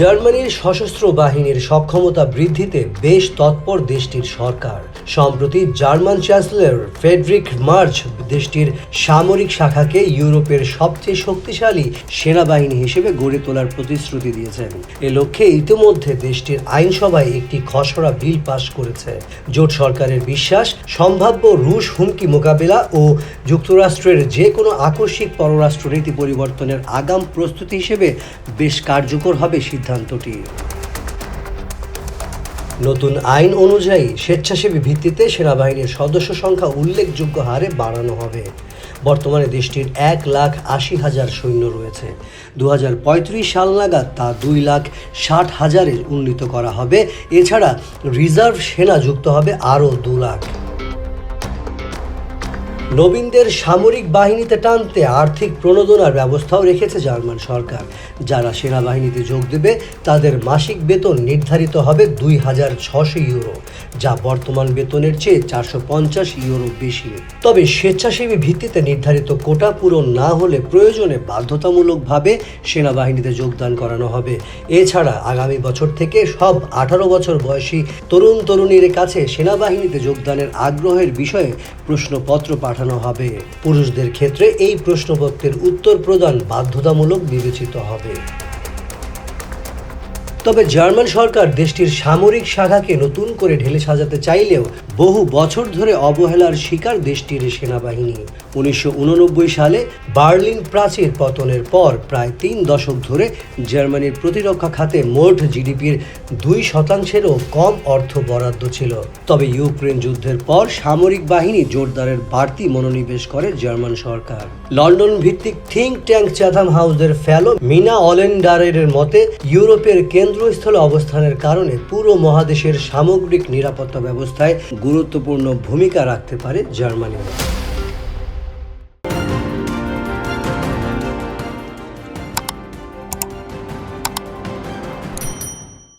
জার্মানির সশস্ত্র বাহিনীর সক্ষমতা বৃদ্ধিতে বেশ তৎপর দেশটির সরকার। সম্প্রতি জার্মান চ্যান্সেলর ফেডরিক মার্চ দেশটির সামরিক শাখাকে ইউরোপের সবচেয়ে শক্তিশালী সেনাবাহিনী হিসেবে গড়ে তোলার প্রতিশ্রুতি দিয়েছেন। এ লক্ষ্যে ইতিমধ্যে দেশটির আইনসভায় একটি খসড়া বিল পাশ করেছে। জোট সরকারের বিশ্বাস, সম্ভাব্য রুশ হুমকি মোকাবেলা ও যুক্তরাষ্ট্রের যে কোনো আকস্মিক পররাষ্ট্রনীতি পরিবর্তনের আগাম প্রস্তুতি হিসেবে বেশ কার্যকর হবে সিদ্ধান্তটি। নতুন আইন অনুযায়ী স্বেচ্ছাসেবী ভিত্তিতে সেনাবাহিনীর সদস্য সংখ্যা উল্লেখযোগ্য হারে বাড়ানো হবে। বর্তমানে দেশটির এক লাখ আশি হাজার সৈন্য রয়েছে। দু হাজার পঁয়ত্রিশ সাল নাগাদ তা দুই লাখ ষাট হাজারে উন্নীত করা হবে। এছাড়া রিজার্ভ সেনা যুক্ত হবে আরও দু লাখ। নবীনদের সামরিক বাহিনীতে টানতে আর্থিক প্রণোদনার ব্যবস্থাও রেখেছে জার্মান সরকার। যারা সেনাবাহিনীতে যোগ দেবে, তাদের মাসিক বেতন নির্ধারিত হবে দুই হাজার ছশো ইউরো, যা বর্তমান বেতনের চেয়ে চারশো পঞ্চাশ ইউরো বেশি। তবে স্বেচ্ছাসেবী ভিত্তিতে নির্ধারিত কোটা পূরণ না হলে প্রয়োজনে বাধ্যতামূলকভাবে সেনাবাহিনীতে যোগদান করানো হবে। এছাড়া আগামী বছর থেকে সব আঠারো বছর বয়সী তরুণ তরুণীর কাছে সেনাবাহিনীতে যোগদানের আগ্রহের বিষয়ে প্রশ্নপত্র পাঠানো হবে। পুরুষদের ক্ষেত্রে এই প্রশ্নপত্রের উত্তর প্রদান বাধ্যতামূলক বিবেচিত হবে। তবে জার্মান সরকার দেশটির সামরিক শাখাকে নতুন করে ঢেলে সাজাতে চাইলেও বহু বছর ধরে অবহেলার শিকার দেশটির সেনাবাহিনী। উনিশশো উননব্বই সালে বার্লিন প্রাচীর পতনের পর প্রায় তিন দশক ধরে জার্মানির প্রতিরক্ষা খাতে মোট জিডিপির দুই শতাংশেরও কম অর্থ বরাদ্দ ছিল। তবে ইউক্রেন যুদ্ধের পর সামরিক বাহিনী জোরদারের বাড়তি মনোনিবেশ করে জার্মান সরকার। লন্ডন ভিত্তিক think tank Chatham House fellow Mina অলেন্ডারের মতে, ইউরোপের কেন্দ্রস্থলে অবস্থানের কারণে পুরো মহাদেশের সামগ্রিক নিরাপত্তা ব্যবস্থায় গুরুত্বপূর্ণ ভূমিকা রাখতে পারে জার্মানি